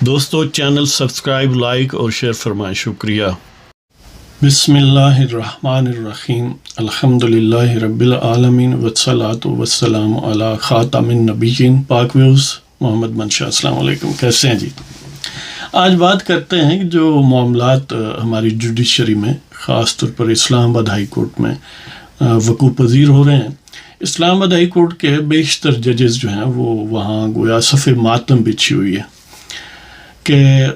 دوستو، channel subscribe, like اور share فرمائیں۔ شکریہ۔ بسم اللہ الرحمن الرحیم۔ الحمد للہ رب العالمین وسلاۃ وسلام علی خاتم النبیین۔ پاک ویوز، محمد منشا، السلام علیکم۔ کیسے ہیں جی؟ آج بات کرتے ہیں جو معاملات ہماری جوڈیشری میں، خاص طور پر اسلام آباد ہائی کورٹ میں وقوع پذیر ہو رہے ہیں۔ اسلام آباد ہائی کورٹ کے بیشتر ججز جو ہیں، وہ وہاں گویا صف ماتم بچھی ہوئی ہے۔ کہ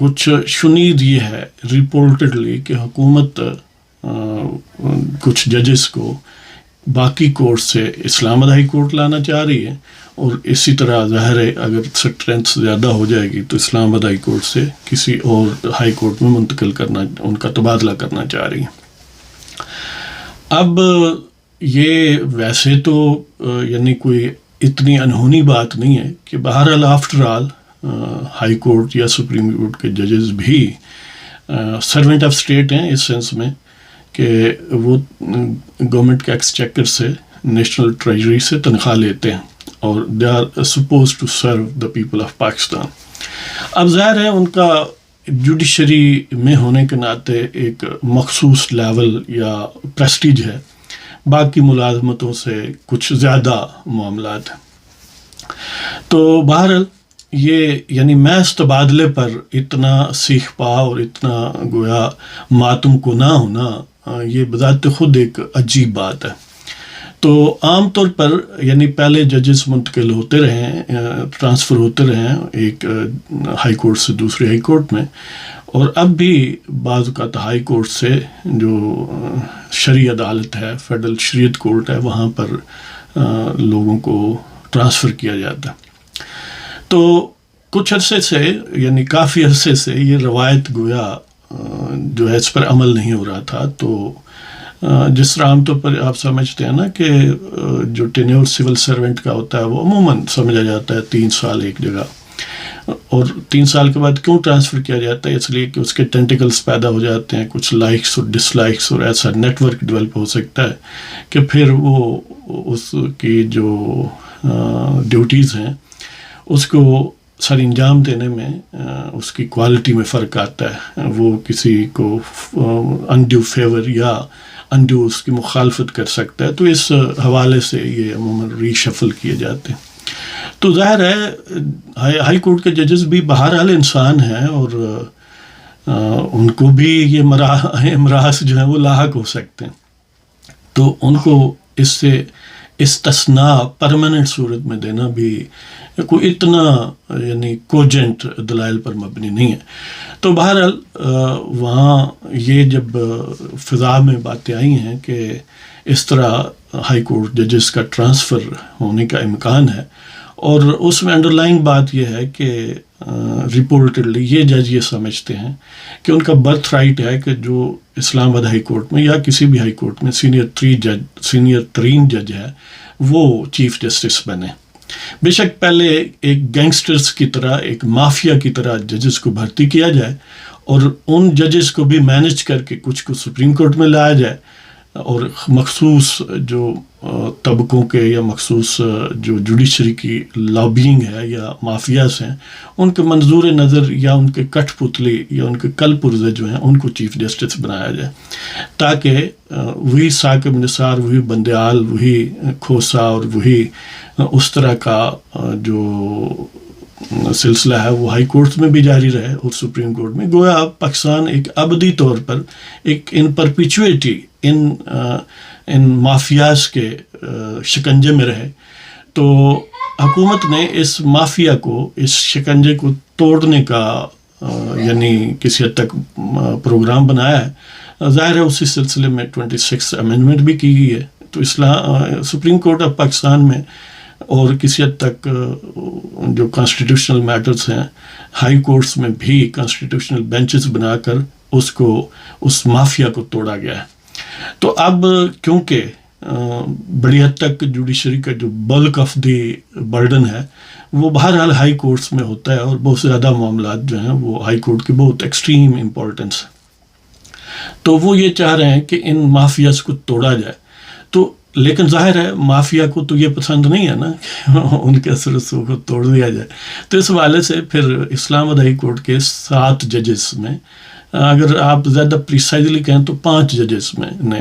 کچھ شنید یہ ہے رپورٹڈلی کہ حکومت کچھ ججز کو باقی کورٹ سے اسلام آباد ہائی کورٹ لانا چاہ رہی ہے اور اسی طرح ظاہر ہے اگر اسٹرینتھ زیادہ ہو جائے گی تو اسلام آباد ہائی کورٹ سے کسی اور ہائی کورٹ میں منتقل کرنا، ان کا تبادلہ کرنا چاہ رہی ہیں اب یہ ویسے تو یعنی کوئی اتنی انہونی بات نہیں ہے کہ بہرحال آفٹر آل ہائی کورٹ یا سپریم کورٹ کے ججز بھی سروینٹ آف اسٹیٹ ہیں اس سینس میں کہ وہ گورنمنٹ کے ایکسچیکر سے، نیشنل ٹریجری سے تنخواہ لیتے ہیں اور they are suppose to serve the people of Pakistan اب ظاہر ہے ان کا جوڈیشری میں ہونے کے ناطے ایک مخصوص لیول یا پریسٹیج ہے۔ باقی ملازمتوں سے کچھ زیادہ معاملات ہیں۔ تو بہرحال یہ یعنی محض تبادلے پر اتنا سیکھ پا اور اتنا گویا ماتم کو نہ ہونا یہ بذات خود ایک عجیب بات ہے۔ تو عام طور پر یعنی پہلے ججز منتقل ہوتے رہے ٹرانسفر ہوتے رہے ایک ہائی کورٹ سے دوسرے ہائی کورٹ میں۔ اور اب بھی بعض اوقات ہائی کورٹ سے جو شرعی عدالت ہے، فیڈرل شریعت کورٹ ہے، وہاں پر لوگوں کو ٹرانسفر کیا جاتا ہے۔ تو کچھ عرصے سے یعنی کافی عرصے سے یہ روایت گویا جو ہے، اس پر عمل نہیں ہو رہا تھا۔ تو جس طرح عام طور پر آپ سمجھتے ہیں نا کہ جو ٹینیور سول سروینٹ کا ہوتا ہے، وہ عموماً سمجھا جاتا ہے تین سال ایک جگہ۔ اور تین سال کے بعد کیوں ٹرانسفر کیا جاتا ہے؟ اس لیے کہ اس کے ٹینٹیکلس پیدا ہو جاتے ہیں، کچھ لائکس اور ڈس لائکس اور ایسا نیٹ ورک ڈیولپ ہو سکتا ہے کہ پھر وہ اس کی جو ڈیوٹیز ہیں اس کو سر انجام دینے میں اس کی کوالٹی میں فرق آتا ہے۔ وہ کسی کو انڈیو فیور یا انڈیو اس کی مخالفت کر سکتا ہے۔ تو اس حوالے سے یہ عموماً ری شفل کیے جاتے ہیں۔ تو ظاہر ہے، ہائی کورٹ کے ججز بھی بہرحال انسان ہیں اور ان کو بھی یہ امراض جو ہیں وہ لاحق ہو سکتے ہیں۔ تو ان کو اس سے استثنا پرماننٹ صورت میں دینا بھی کوئی اتنا یعنی کوجنٹ دلائل پر مبنی نہیں ہے۔ تو بہرحال وہاں یہ جب فضا میں باتیں آئی ہیں کہ اس طرح ہائی کورٹ ججز کا ٹرانسفر ہونے کا امکان ہے اور اس میں انڈر لائنگ بات یہ ہے کہ رپورٹڈلی یہ جج یہ سمجھتے ہیں کہ ان کا برتھ رائٹ ہے کہ جو اسلام آباد ہائی کورٹ میں یا کسی بھی ہائی کورٹ میں سینئر تری جج سینئر ترین جج ہے، وہ چیف جسٹس بنے۔ بے شک پہلے ایک گینگسٹرس کی طرح، ایک مافیا کی طرح ججز کو بھرتی کیا جائے اور ان ججز کو بھی مینج کر کے کچھ کو سپریم کورٹ میں لایا جائے۔ اور مخصوص جو طبقوں کے یا مخصوص جو جوڈیشری کی لابینگ ہے یا مافیاز ہیں، ان کے منظور نظر یا ان کے کٹھ پتلی یا ان کے کل پرزے جو ہیں، ان کو چیف جسٹس بنایا جائے، تاکہ وہی ثاقب نثار، وہی بندیال، وہی کھوسا اور وہی اس طرح کا جو سلسلہ ہے، وہ ہائی کورٹس میں بھی جاری رہے اور سپریم کورٹ میں، گویا پاکستان ایک ابدی طور پر ایک ان پرپیچویٹی ان ان مافیاز کے شکنجے میں رہے۔ تو حکومت نے اس مافیا کو، اس شکنجے کو توڑنے کا یعنی کسی حد تک پروگرام بنایا ہے۔ ظاہر ہے اسی سلسلے میں ٹوینٹی سکس امینڈمنٹ بھی کی گئی ہے۔ تو اسلام سپریم کورٹ آف پاکستان میں اور کسی حد تک جو کانسٹیٹیوشنل میٹرس ہیں ہائی کورٹس میں بھی کانسٹیٹیوشنل بینچز بنا کر اس کو، اس مافیا کو توڑا گیا ہے۔ تو اب کیونکہ بڑی حد تک جوڈیشری کا جو بلک آف دی برڈن ہے، وہ بہرحال ہائی کورٹس میں ہوتا ہے اور بہت زیادہ معاملات جو ہیں وہ ہائی کورٹ کی بہت ایکسٹریم امپورٹنس ہے تو وہ یہ چاہ رہے ہیں کہ ان مافیاز کو توڑا جائے۔ تو لیکن ظاہر ہے، مافیا کو تو یہ پسند نہیں ہے نا کہ ان کے اثر رسوخ کو توڑ دیا جائے۔ تو اس حوالے سے پھر اسلام آباد ہائی کورٹ کے سات ججز میں اگر آپ زیادہ پریسائزلی کہیں تو پانچ ججز میں نے۔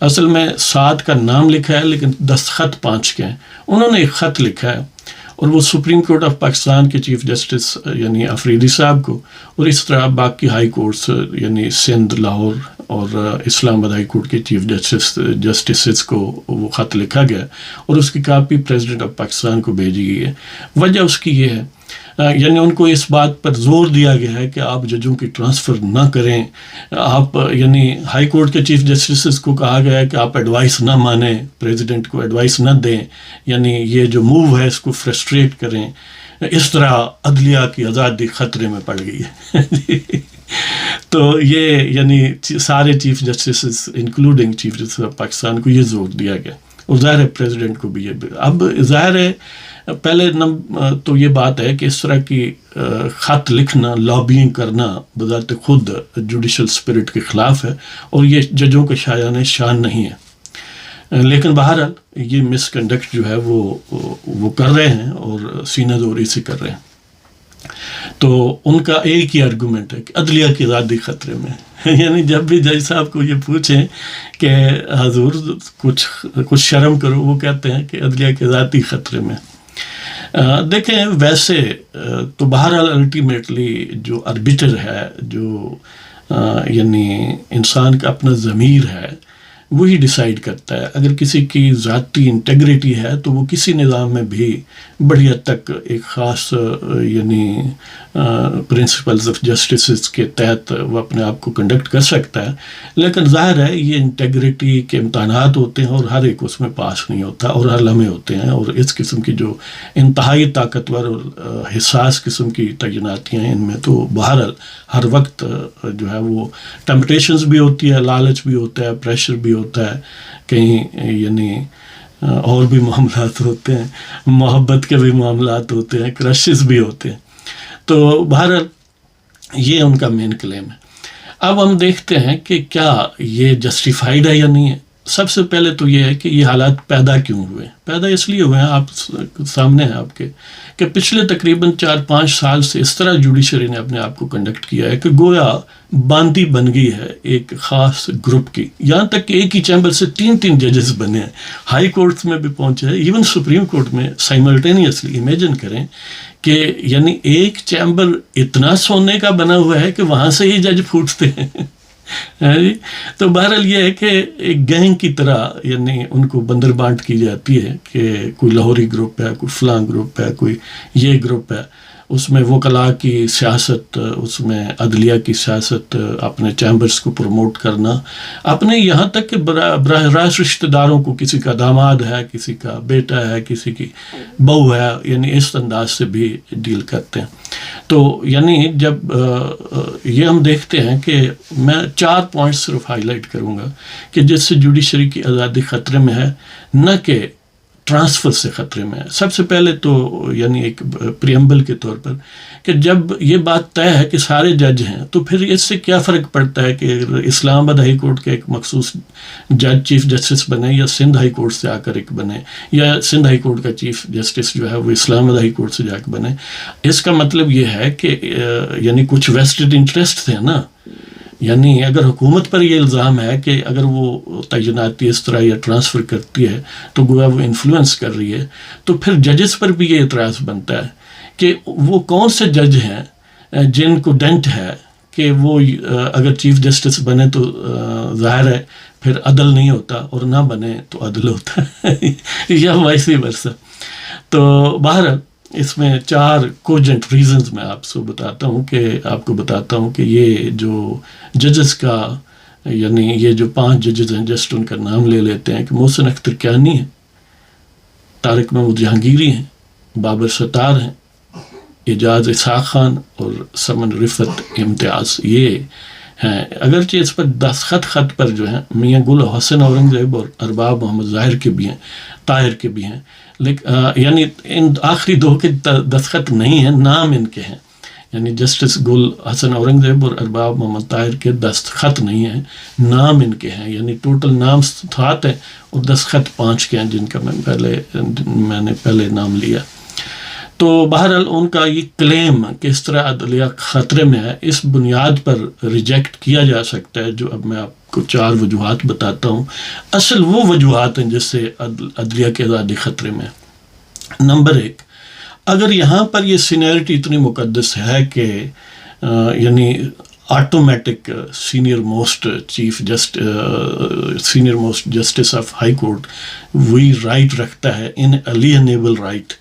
اصل میں سات کا نام لکھا ہے لیکن دستخط پانچ کے ہیں۔ انہوں نے ایک خط لکھا ہے اور وہ سپریم کورٹ آف پاکستان کے چیف جسٹس یعنی افریدی صاحب کو اور اس طرح باقی ہائی کورٹس یعنی سندھ لاہور اور اسلام آباد ہائی کورٹ کے چیف جسٹس جسٹسز کو وہ خط لکھا گیا اور اس کی کاپی پریزیڈنٹ آف پاکستان کو بھیجی گئی ہے۔ وجہ اس کی یہ ہے یعنی ان کو اس بات پر زور دیا گیا ہے کہ آپ ججوں کی ٹرانسفر نہ کریں۔ آپ یعنی ہائی کورٹ کے چیف جسٹسز کو کہا گیا ہے کہ آپ ایڈوائس نہ مانیں، پریزیڈنٹ کو ایڈوائس نہ دیں۔ یعنی یہ جو موو ہے، اس کو فرسٹریٹ کریں۔ اس طرح عدلیہ کی آزادی خطرے میں پڑ گئی ہے۔ تو یہ یعنی سارے chief justices including chief justice of Pakistan کو یہ زور دیا گیا۔ اور ظاہر ہے، پریزیڈنٹ کو بھی یہ۔ اب ظاہر ہے پہلے تو یہ بات ہے کہ اس طرح کی خط لکھنا لابینگ کرنا بذات خود جوڈیشل اسپرٹ کے خلاف ہے اور یہ ججوں کے شایان شان نہیں ہے۔ لیکن بہرحال یہ مس کنڈکٹ جو ہے وہ وہ کر رہے ہیں اور سینہ دوری سے کر رہے ہیں۔ تو ان کا ایک ہی آرگومنٹ ہے کہ عدلیہ کی آزادی خطرے میں یعنی جب بھی جج صاحب کو یہ پوچھیں کہ حضور کچھ کچھ شرم کرو، وہ کہتے ہیں کہ عدلیہ کی آزادی خطرے میں دیکھیں، ویسے تو بہرحال الٹیمیٹلی جو اربیٹر ہے، جو یعنی انسان کا اپنا ضمیر ہے وہی ڈیسائیڈ کرتا ہے۔ اگر کسی کی ذاتی انٹیگریٹی ہے تو وہ کسی نظام میں بھی بڑی حد تک ایک خاص یعنی پرنسپلز آف جسٹسز کے تحت وہ اپنے آپ کو کنڈکٹ کر سکتا ہے۔ لیکن ظاہر ہے، یہ انٹیگریٹی کے امتحانات ہوتے ہیں اور ہر ایک اس میں پاس نہیں ہوتا اور ہر لمحے ہوتے ہیں اور اس قسم کی جو انتہائی طاقتور اور حساس قسم کی تعیناتیاں ہیں ان میں تو بہرحال ہر وقت جو ہے وہ ٹمپٹیشنز بھی ہوتی ہے، لالچ بھی ہوتا ہے پریشر بھی ہوتا ہے، کہیں یعنی اور بھی معاملات ہوتے ہیں، محبت کے بھی معاملات ہوتے ہیں کرشز بھی ہوتے ہیں۔ تو بہرحال، یہ ان کا مین کلیم ہے۔ اب ہم دیکھتے ہیں کہ کیا یہ جسٹیفائڈ ہے یا نہیں ہے۔ سب سے پہلے تو یہ ہے کہ یہ حالات پیدا کیوں ہوئے؟ پیدا اس لیے ہوئے ہیں، آپ سامنے ہیں آپ کے، کہ پچھلے تقریباً چار پانچ سال سے اس طرح جوڈیشری نے اپنے آپ کو کنڈکٹ کیا ہے کہ گویا باندھی بن گئی ہے ایک خاص گروپ کی۔ یہاں تک کہ ایک ہی چیمبر سے تین تین ججز بنے ہیں۔ ہائی کورٹس میں بھی پہنچے ہیں۔ ایون سپریم کورٹ میں سائملٹینیسلی امیجن کریں کہ یعنی ایک چیمبر اتنا سونے کا بنا ہوا ہے کہ وہاں سے ہی جج پھوٹتے ہیں۔ جی؟ تو بہرحال یہ ہے کہ ایک گینگ کی طرح یعنی ان کو بندر بانٹ کی جاتی ہے کہ کوئی لاہوری گروپ ہے، کوئی فلاں گروپ ہے، کوئی یہ گروپ ہے۔ اس میں وکلا کی سیاست، اس میں عدلیہ کی سیاست، اپنے چیمبرس کو پروموٹ کرنا، اپنے یہاں تک کہ براہ راست رشتہ داروں کو کسی کا داماد ہے، کسی کا بیٹا ہے، کسی کی بہو ہے یعنی اس انداز سے بھی ڈیل کرتے ہیں۔ تو یعنی جب یہ ہم دیکھتے ہیں کہ میں چار پوائنٹس صرف ہائی لائٹ کروں گا کہ جس سے جوڈیشری کی آزادی خطرے میں ہے، نہ کہ ٹرانسفر سے خطرے میں ہے۔ سب سے پہلے تو یعنی ایک پریمبل کے طور پر کہ جب یہ بات طے ہے کہ سارے جج ہیں، تو پھر اس سے کیا فرق پڑتا ہے کہ اسلام آباد ہائی کورٹ کے ایک مخصوص جج، چیف جسٹس بنے یا سندھ ہائی کورٹ سے آ کر ایک بنے یا سندھ ہائی کورٹ کا چیف جسٹس جو ہے وہ اسلام آباد ہائی کورٹ سے جا کے بنے اس کا مطلب یہ ہے کہ یعنی کچھ ویسٹڈ انٹرسٹ تھے نا یعنی اگر حکومت پر یہ الزام ہے کہ اگر وہ تعیناتی اس طرح یا ٹرانسفر کرتی ہے تو گویا وہ انفلوئنس کر رہی ہے، تو پھر ججز پر بھی یہ اعتراض بنتا ہے کہ وہ کون سے جج ہیں، جن کو ڈنٹ ہے کہ وہ، اگر چیف جسٹس بنے تو ظاہر ہے پھر عدل نہیں ہوتا اور نہ بنے تو عدل ہوتا ہے، یا ویسے ورثہ تو بہرحال اس میں چار کوجنٹ ریزنز میں آپ سے بتاتا ہوں کہ آپ کو بتاتا ہوں کہ یہ جو ججز کا یعنی یہ جو پانچ ججز ہیں جسٹ ان کا نام لے لیتے ہیں کہ محسن اختر کیانی ہے طارق محمود جہانگیری ہیں، بابر ستار ہیں، اعجاز اسحاق خان اور سمن رفت امتیاز، یہ ہیں۔ اگرچہ اس پر دستخط خط خط پر جو ہیں، میاں گل حسن اورنگزیب اور ارباب محمد ظاہر کے بھی ہیں، طاہر کے بھی ہیں۔ یعنی ان آخری دو کے دستخط نہیں ہیں، نام ان کے ہیں۔ یعنی جسٹس گل حسن اورنگزیب اور ارباب محمد طاہر کے دستخط نہیں ہیں، نام ان کے ہیں۔ یعنی ٹوٹل نام سات ہیں اور دستخط پانچ کے ہیں جن کا میں پہلے میں نے پہلے نام لیا۔ تو بہرحال ان کا یہ کلیم کس طرح عدلیہ خطرے میں ہے، اس بنیاد پر ریجیکٹ کیا جا سکتا ہے، جو اب میں آپ کو چار وجوہات بتاتا ہوں۔ اصل وہ وجوہات ہیں جس سے عدلیہ کی آزادی خطرے میں نمبر ایک، اگر یہاں پر یہ سینئرٹی اتنی مقدس ہے کہ یعنی automatic senior most chief just senior most justice of high court وہی رائٹ رکھتا ہے ان الینیبل رائٹ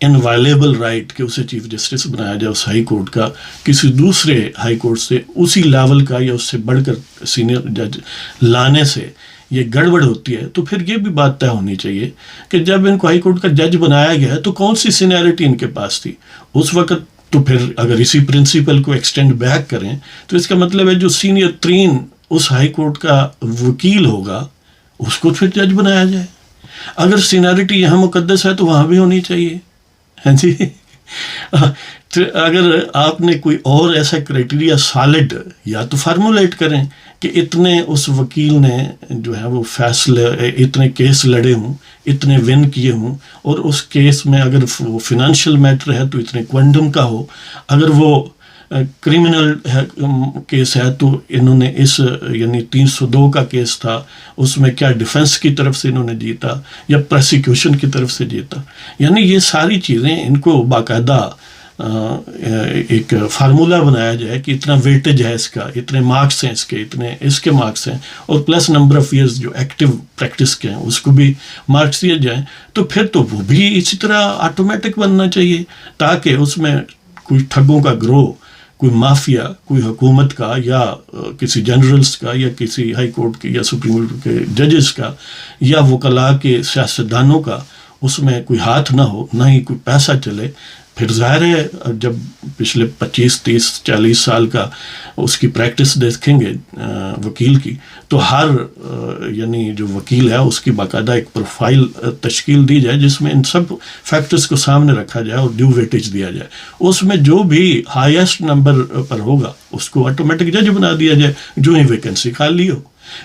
ان وائلیبل رائٹ کہ اسے چیف جسٹس بنایا جائے اس ہائی کورٹ کا، کسی دوسرے ہائی کورٹ سے اسی لیول کا یا اس سے بڑھ کر سینئر جج لانے سے یہ گڑبڑ ہوتی ہے، تو پھر یہ بھی بات طے ہونی چاہیے کہ جب ان کو ہائی کورٹ کا جج بنایا گیا تو کون سی سینیرٹی ان کے پاس تھی؟ اس وقت تو پھر اگر اسی پرنسپل کو ایکسٹینڈ بیک کریں تو اس کا مطلب ہے جو سینئر ترین اس ہائی کورٹ کا وکیل ہوگا، اس کو پھر جج بنایا جائے۔ اگر سینیرٹی یہاں مقدس ہے تو وہاں بھی ہونی چاہیے۔ ہاں جی؟ اگر آپ نے کوئی اور ایسا کرائٹیریا سالڈ یا تو فارمولیٹ کریں کہ اتنے اس وکیل نے جو ہے وہ فیصلے، اتنے کیس لڑے ہوں، اتنے ون کیے ہوں، اور اس کیس میں اگر وہ فنانشیل میٹر ہے تو اتنے کوانڈم کا ہو، اگر وہ Eh, criminal case eh, um, ہے تو انہوں نے اس eh, یعنی تین سو دو کا کیس تھا، اس میں کیا ڈیفنس کی طرف سے انہوں نے جیتا یا پروسیکیوشن کی طرف سے جیتا؟ یعنی یہ ساری چیزیں ان کو باقاعدہ ایک فارمولہ بنایا جائے کہ اتنا ویٹیج ہے اس کا، اتنے مارکس ہیں اس کے، اتنے اس کے مارکس ہیں اور پلس نمبر آف ایئرس جو ایکٹیو پریکٹس کے ہیں، اس کو بھی مارکس دیے جائیں۔ تو پھر تو وہ بھی اسی طرح آٹومیٹک بننا چاہیے تاکہ اس میں کوئی ٹھگوں کا گروہ کوئی مافیا، کوئی حکومت کا یا کسی جنرلس کا یا کسی ہائی کورٹ کے یا سپریم کورٹ کے ججز کا یا وکلاء کے سیاستدانوں کا اس میں کوئی ہاتھ نہ ہو، نہ ہی کوئی پیسہ چلے پھر ظاہر ہے، جب پچھلے پچیس، تیس، چالیس سال کا اس کی پریکٹس دیکھیں گے وکیل کی، تو ہر یعنی جو وکیل ہے، اس کی باقاعدہ ایک پروفائل تشکیل دی جائے، جس میں ان سب فیکٹرز کو سامنے رکھا جائے اور ڈیو ویٹیج دیا جائے۔ اس میں جو بھی ہائیسٹ نمبر پر ہوگا، اس کو آٹومیٹک جج بنا دیا جائے، جو ہی ویکنسی خالی ہو۔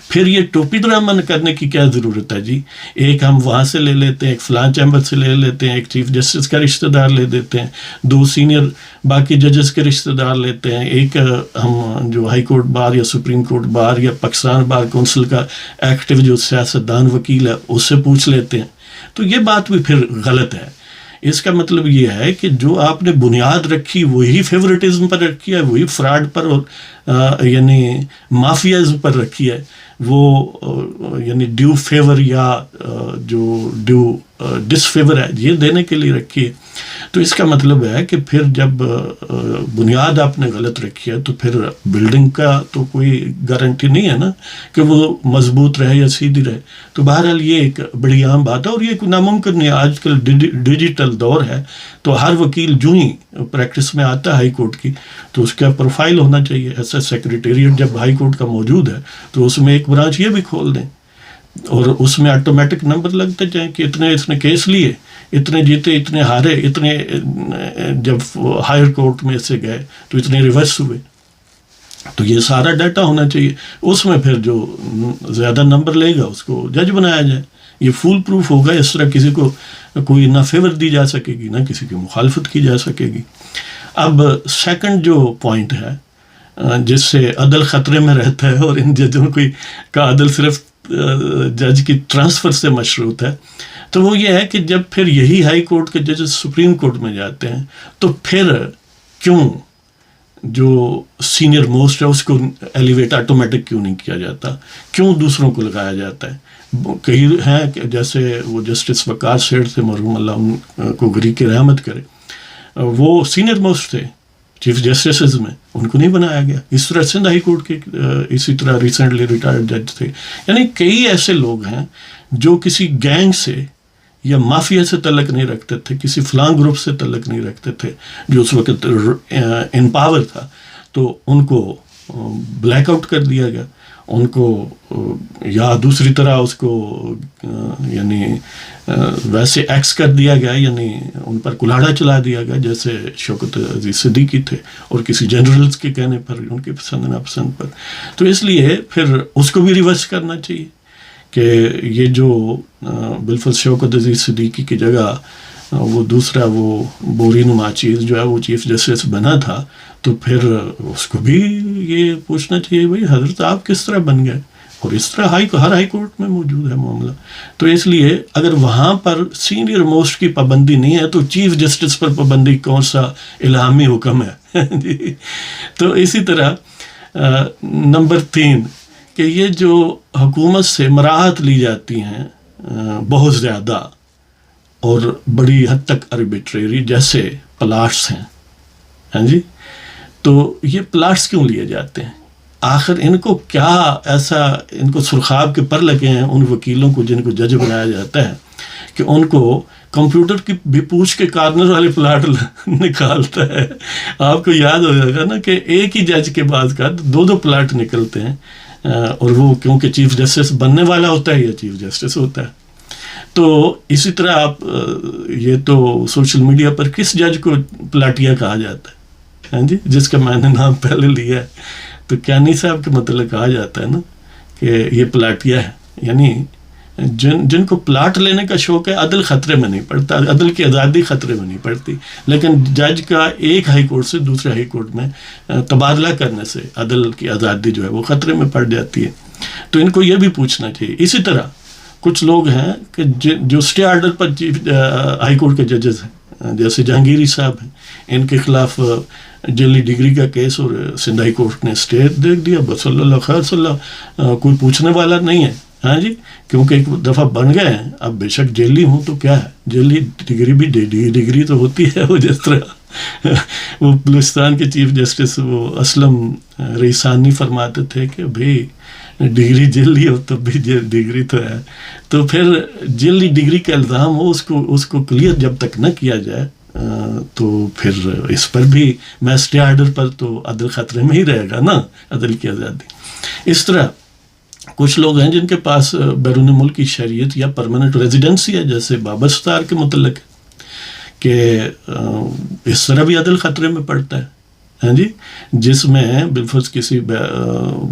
پھر یہ ٹوپی درامن کرنے کی کیا ضرورت ہے جی؟ ایک ہم وہاں سے لے لیتے ہیں، ایک فلان چیمبر سے لے لیتے ہیں، ایک چیف جسٹس کا رشتہ دار لے دیتے ہیں، دو سینئر باقی ججز کے رشتہ دار لیتے ہیں، ایک ہم جو ہائی کورٹ بار یا سپریم کورٹ بار یا پاکستان بار کونسل کا ایکٹیو جو سیاست دان وکیل ہے، اس سے پوچھ لیتے ہیں۔ تو یہ بات بھی پھر غلط ہے۔ اس کا مطلب یہ ہے کہ جو آپ نے بنیاد رکھی، وہی فیوریٹزم پر رکھی ہے، وہی فراڈ پر اور یعنی مافیازم پر رکھی ہے۔ وہ یعنی ڈیو فیور یا جو ڈیو ڈس فیور ہے، یہ دینے کے لیے رکھی ہے۔ تو اس کا مطلب ہے کہ پھر جب بنیاد آپ نے غلط رکھی ہے تو پھر بلڈنگ کا تو کوئی گارنٹی نہیں ہے نا کہ وہ مضبوط رہے یا سیدھی رہے۔ تو بہرحال یہ ایک بڑی عام بات ہے اور یہ ناممکن نہیں آج کل ڈیجیٹل دور ہے تو ہر وکیل جو ہی پریکٹس میں آتا ہے ہائی کورٹ کی تو اس کا پروفائل ہونا چاہیے۔ ایسا سیکریٹریٹ جب ہائی کورٹ کا موجود ہے تو اس میں ایک برانچ یہ بھی کھول دیں۔ اور اس میں آٹومیٹک نمبر لگتے جائیں کہ اتنے اس نے کیس لیے، اتنے جیتے، اتنے ہارے، اتنے، جب ہائر کورٹ میں سے گئے تو اتنے ریورس ہوئے۔ تو یہ سارا ڈیٹا ہونا چاہیے۔ اس میں پھر جو زیادہ نمبر لے گا، اس کو جج بنایا جائے۔ یہ فول پروف ہوگا، اس طرح کسی کو کوئی نہ فیور دی جا سکے گی، نہ کسی کی مخالفت کی جا سکے گی۔ اب سیکنڈ جو پوائنٹ ہے، جس سے عدل خطرے میں رہتا ہے اور ان ججوں کی، کا عدل صرف جج کی ٹرانسفر سے مشروط ہے۔ تو وہ یہ ہے کہ جب پھر یہی ہائی کورٹ کے ججز سپریم کورٹ میں جاتے ہیں، تو پھر کیوں جو سینئر موسٹ ہے، اس کو ایلیویٹ آٹومیٹک کیوں نہیں کیا جاتا؟ کیوں دوسروں کو لگایا جاتا ہے؟ کئی ہیں کہ جیسے وہ جسٹس وقار سیٹ تھے مرحوم اللہ ان کو گری کی رحمت کرے۔ وہ سینئر موسٹ تھے۔ چیف جسٹسز میں ان کو نہیں بنایا گیا اس طرح سندھ ہائی کورٹ کے اسی طرح ریسنٹلی ریٹائرڈ جج تھے یعنی کئی ایسے لوگ ہیں جو کسی گینگ سے یا مافیا سے تعلق نہیں رکھتے تھے کسی فلاں گروپ سے تعلق نہیں رکھتے تھے جو اس وقت ان پاور تھا تو ان کو بلیک آؤٹ کر دیا گیا ان کو یا دوسری طرح اس کو یعنی ویسے ایکس کر دیا گیا یعنی ان پر کلاڑا چلا دیا گیا، جیسے شوکت عزیز صدیقی تھے اور کسی جنرلز کے کہنے پر، ان کے پسند ناپسند پر۔ تو اس لیے پھر اس کو بھی ریورس کرنا چاہیے کہ یہ جو بالفل شوکت عزیز صدیقی کی جگہ وہ دوسرا وہ بوری نما چیز جو ہے وہ چیف جسٹس بنا تھا، تو پھر اس کو بھی یہ پوچھنا چاہیے بھائی، حضرت آپ کس طرح بن گئے؟ اور اس طرح ہائی ہر ہائی کورٹ میں موجود ہے معاملہ۔ تو اس لیے اگر وہاں پر سینئر موسٹ کی پابندی نہیں ہے، تو چیف جسٹس پر پابندی کون سا الہامی حکم ہے؟ جی۔ تو اسی طرح نمبر تین، کہ یہ جو حکومت سے مراحت لی جاتی ہیں بہت زیادہ۔ اور بڑی حد تک اربیٹریری جیسے پلاٹس ہیں۔ ہاں جی؟ تو یہ پلاٹس کیوں لیے جاتے ہیں؟ آخر ان کو کیا ایسا ان کو سرخاب کے پر لگے ہیں، ان وکیلوں کو جن کو جج بنایا جاتا ہے، کہ ان کو کمپیوٹر کی بھی پوچھ کے کارنر والے پلاٹ نکالتا ہے۔ آپ کو یاد ہو جائے گا نا کہ ایک ہی جج کے بعد کا دو دو پلاٹ نکلتے ہیں اور وہ کیونکہ چیف جسٹس بننے والا ہوتا ہے یا چیف جسٹس ہوتا ہے۔ تو اسی طرح آپ یہ تو سوشل میڈیا پر کس جج کو پلاٹیا کہا جاتا ہے؟ ہاں جی جس کا میں نے نام پہلے لیا ہے۔ تو کیانی صاحب کے متعلق مطلب کہا جاتا ہے نا کہ یہ پلاٹیا ہے؟ یعنی جن جن کو پلاٹ لینے کا شوق ہے، عدل خطرے میں نہیں پڑتا، عدل کی آزادی خطرے میں نہیں پڑتی۔ لیکن جج کا ایک ہائی کورٹ سے دوسرے ہائی کورٹ میں تبادلہ کرنے سے عدل کی آزادی جو ہے وہ خطرے میں پڑ جاتی ہے۔ تو ان کو یہ بھی پوچھنا چاہیے۔ اسی طرح کچھ لوگ ہیں کہ جو اسٹے آرڈر پر جی- چیف ہائی کورٹ کے ججز ہیں جیسے جہانگیری صاحب ہیں، ان کے خلاف جیلی ڈگری کا کیس اور سندھ ہائی کورٹ نے اسٹے دیکھ دیا، بس صلی اللہ خیر صلی اللہ کوئی پوچھنے والا نہیں ہے ہاں جی؟ کیونکہ ایک دفعہ بن گئے ہیں، اب بے شک جیلی ہوں تو کیا ہے؟ جیلی ڈگری بھی ڈگری تو ہوتی ہے، وہ جس طرح، وہ بلوچستان کے چیف جسٹس وہ اسلم ریسانی فرماتے تھے کہ بھائی ڈگری جیلی ہو تب بھی ڈگری تو ہے۔ تو پھر جیلی ڈگری کا الزام ہو اس کو اس کو کلیئر جب تک نہ کیا جائے تو پھر اس پر بھی میں اسٹے آرڈر پر تو عدل خطرے میں ہی رہے گا نا، عدل کی آزادی۔ اس طرح کچھ لوگ ہیں جن کے پاس بیرون ملک کی شریعت یا پرماننٹ ریزیڈنسی ہے، جیسے بابر ستار کے متعلق، کہ اس طرح بھی عدل خطرے میں پڑتا ہے۔ ہاں جی؟ جس میں بالفرض کسی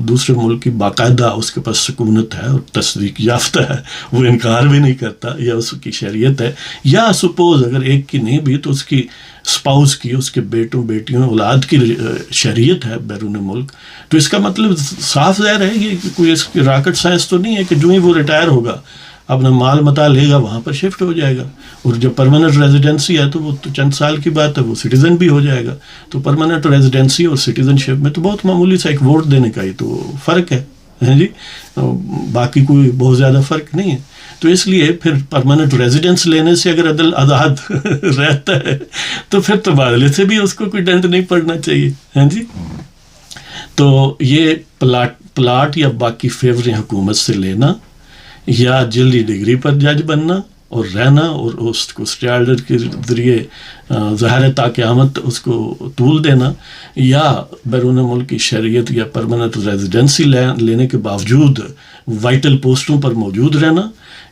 دوسرے ملک کی باقاعدہ اس کے پاس سکونت ہے اور تصدیق یافتہ ہے، وہ انکار بھی نہیں کرتا یا اس کی شریعت ہے، یا سپوز اگر ایک کی نہیں بھی تو اس کی اسپاؤس کی، اس کے بیٹوں، بیٹیوں، اولاد کی شریعت ہے بیرون ملک۔ تو اس کا مطلب صاف ظاہر ہے کہ کوئی اس کی راکٹ سائنس تو نہیں ہے کہ جو ہی وہ ریٹائر ہوگا۔ اپنا مال متا لے گا، وہاں پر شفٹ ہو جائے گا۔ اور جب پرماننٹ ریزیڈنسی ہے تو وہ تو چند سال کی بات ہے، وہ سٹیزن بھی ہو جائے گا۔ تو پرماننٹ ریزیڈنسی اور سٹیزن شپ میں تو بہت معمولی سا ایک ووٹ دینے کا ہی تو فرق ہے۔ ہاں جی؟ باقی کوئی بہت زیادہ فرق نہیں ہے۔ تو اس لیے پھر پرماننٹ ریزیڈنس لینے سے اگر عدل آزاد رہتا ہے، تو پھر تبادلے سے بھی اس کو کوئی ڈنٹ نہیں پڑنا چاہیے۔ ہیں جی؟ تو یہ پلاٹ پلاٹ یا باقی فیور حکومت سے لینا یا جلدی ڈگری پر جج بننا اور رہنا اور اس کو اسٹیالڈر کے ذریعے ظاہر تاقیامت اس کو طول دینا، یا بیرون ملک کی شریعت یا پرماننٹ ریزیڈنسی لینے کے باوجود وائٹل پوسٹوں پر موجود رہنا،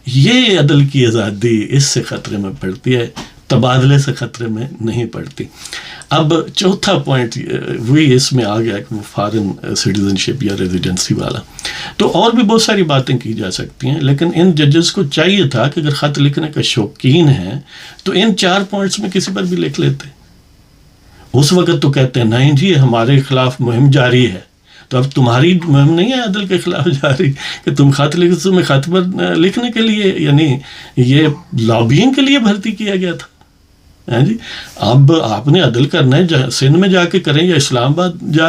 یہ عدل کی آزادی اس سے خطرے میں پڑتی ہے، تبادلے سے خطرے میں نہیں پڑتی۔ اب چوتھا پوائنٹ وہی اس میں آ گیا کہ وہ فارن سٹیزن شپ یا ریزیڈنسی والا۔ تو اور بھی بہت ساری باتیں کی جا سکتی ہیں، لیکن ان ججز کو چاہیے تھا کہ اگر خط لکھنے کا شوقین ہے تو ان چار پوائنٹس میں کسی پر بھی لکھ لیتے۔ اس وقت تو کہتے ہیں، نہیں جی ہمارے خلاف مہم جاری ہے۔ تو اب تمہاری مہم نہیں ہے عدل کے خلاف جاری، کہ تم خط لکھ، تمہیں خط پر لکھنے کے لیے یعنی یہ لابینگ کے لیے بھرتی کیا گیا تھا۔ ہاں جی؟ اب آپ نے عدل کرنا ہے سندھ میں جا کے کریں یا اسلام آباد جا،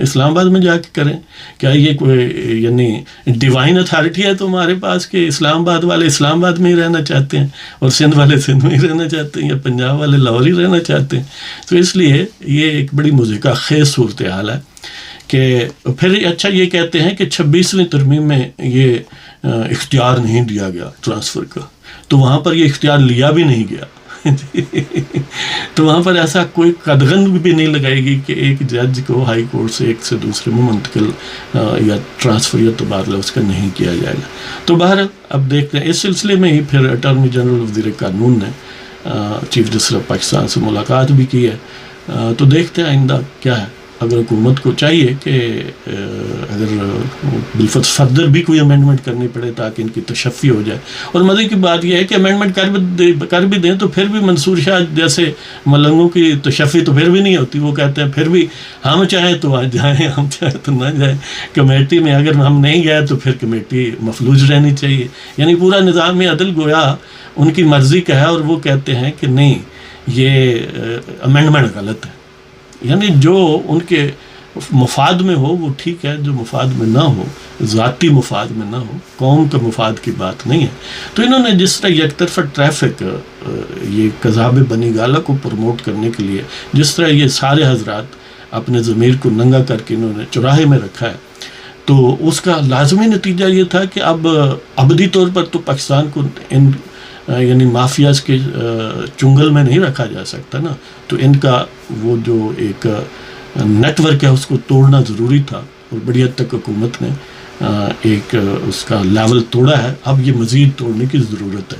اسلام آباد میں جا کے کریں؟ کیا یہ کوئی یعنی ڈیوائن اتھارٹی ہے تمہارے پاس کہ اسلام آباد والے اسلام آباد میں ہی رہنا چاہتے ہیں اور سندھ والے سندھ میں ہی رہنا چاہتے ہیں یا پنجاب والے لاہور ہی رہنا چاہتے ہیں؟ تو اس لیے یہ ایک بڑی مزیکا خیز صورت حال ہے کہ پھر اچھا یہ کہتے ہیں کہ چھبیسویں ترمیم میں یہ اختیار نہیں دیا گیا ٹرانسفر کا۔ تو وہاں پر یہ اختیار لیا بھی نہیں گیا۔ تو وہاں پر ایسا کوئی قدغن بھی نہیں لگائے گی کہ ایک جج کو ہائی کورٹ سے ایک سے دوسرے میں منتقل یا ٹرانسفر یا تبادلہ اس کا نہیں کیا جائے گا۔ تو بہرحال اب دیکھتے ہیں، اس سلسلے میں ہی پھر اٹارنی جنرل وزیر قانون نے چیف جسٹس آف پاکستان سے ملاقات بھی کی ہے۔ تو دیکھتے ہیں آئندہ کیا ہے۔ اگر حکومت کو چاہیے کہ اگر بالفت فردر بھی کوئی امینڈمنٹ کرنی پڑے تاکہ ان کی تشفی ہو جائے۔ اور مزے کی بات یہ ہے کہ امینڈمنٹ کر بھی کر بھی دیں تو پھر بھی منصور شاہ جیسے ملنگوں کی تشفی تو پھر بھی نہیں ہوتی۔ وہ کہتے ہیں پھر بھی ہم چاہیں تو آ جائیں، ہم چاہیں تو نہ جائیں۔ کمیٹی میں اگر ہم نہیں گئے تو پھر کمیٹی مفلوج رہنی چاہیے۔ یعنی پورا نظام عدل گویا ان کی مرضی کا ہے اور وہ کہتے ہیں کہ نہیں، یہ امینڈمنٹ غلط ہے۔ یعنی جو ان کے مفاد میں ہو وہ ٹھیک ہے، جو مفاد میں نہ ہو، ذاتی مفاد میں نہ ہو، قوم کے مفاد کی بات نہیں ہے۔ تو انہوں نے جس طرح یک طرفہ ٹریفک یہ کذاب بنی گالہ کو پروموٹ کرنے کے لیے جس طرح یہ سارے حضرات اپنے ضمیر کو ننگا کر کے انہوں نے چوراہے میں رکھا ہے، تو اس کا لازمی نتیجہ یہ تھا کہ اب ابدی طور پر تو پاکستان کو ان یعنی مافیاز کے چنگل میں نہیں رکھا جا سکتا نا۔ تو ان کا وہ جو ایک نیٹ ورک ہے، اس کو توڑنا ضروری تھا۔ اور بڑی حد تک حکومت نے ایک اس کا لیول توڑا ہے۔ اب یہ مزید توڑنے کی ضرورت ہے۔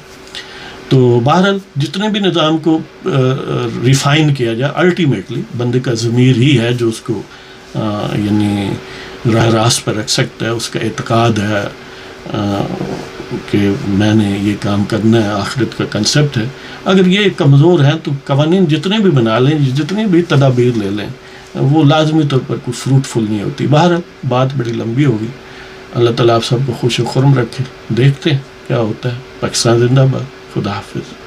تو بہرحال، جتنے بھی نظام کو ریفائن کیا جائے الٹیمیٹلی بندے کا ضمیر ہی ہے جو اس کو یعنی راہ راست پر رکھ سکتا ہے، اس کا اعتقاد ہے۔ کہ میں نے یہ کام کرنا ہے، آخرت کا کنسپٹ ہے۔ اگر یہ کمزور ہیں تو قوانین جتنے بھی بنا لیں، جتنی بھی تدابیر لے لیں، وہ لازمی طور پر کوئی فروٹفل نہیں ہوتی۔ باہر بات بڑی لمبی ہوگی۔ اللہ تعالیٰ آپ سب کو خوش و خرم رکھے۔ دیکھتے ہیں کیا ہوتا ہے۔ پاکستان زندہ باد۔ خدا حافظ۔